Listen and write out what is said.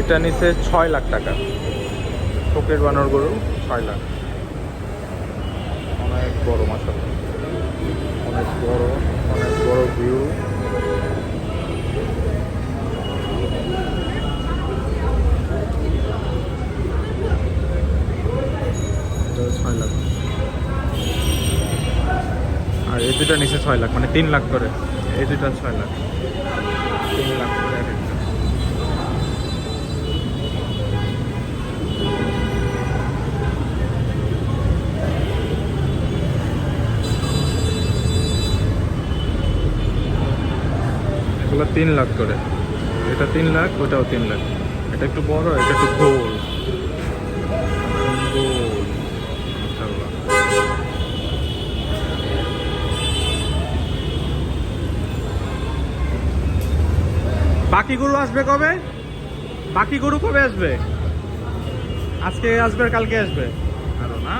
এটা নিচে ছয় লাখ টাকা। ফকির বানর গরু, ছয় লাখ। অনেক বড় মাসাল অনেক বড় অনেক বড় ভিউ ছয় লাখ। আর এই দুটা নিচে ছয় লাখ মানে তিন লাখ করে। এই দুটা ছয় লাখ। তিন লাখ করে। এগুলো তিন লাখ করে। এটা তিন লাখ, ওটাও তিন লাখ। এটা একটু বড়, এটা একটু গোল। বাকি গরু আসবে কবে? বাকি গরু কবে আসবে? আজকে আসবে কালকে আসবে? আরও না?